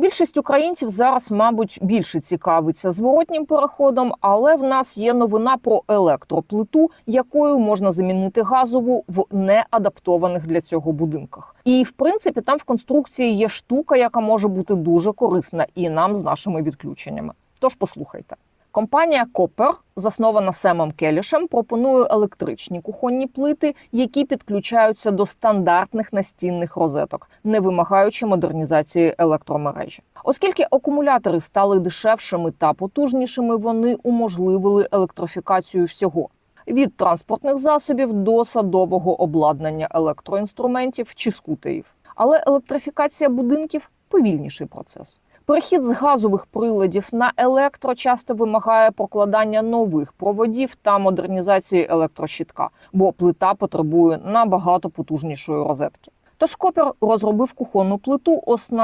Більшість українців зараз, мабуть, більше цікавиться зворотнім переходом, але в нас є новина про електроплиту, якою можна замінити газову в неадаптованих для цього будинках. І в принципі, там в конструкції є штука, яка може бути дуже корисна і нам з нашими відключеннями. Тож послухайте. Компанія Копер, заснована Семом Келішем, пропонує електричні кухонні плити, які підключаються до стандартних настінних розеток, не вимагаючи модернізації електромережі. Оскільки акумулятори стали дешевшими та потужнішими, вони уможливили електрофікацію всього. Від транспортних засобів до садового обладнання електроінструментів чи скутерів. Але електрифікація будинків повільніший процес. Перехід з газових приладів на електро часто вимагає прокладання нових проводів та модернізації електрощитка, бо плита потребує набагато потужнішої розетки. Тож Копер розробив кухонну плиту, оснащену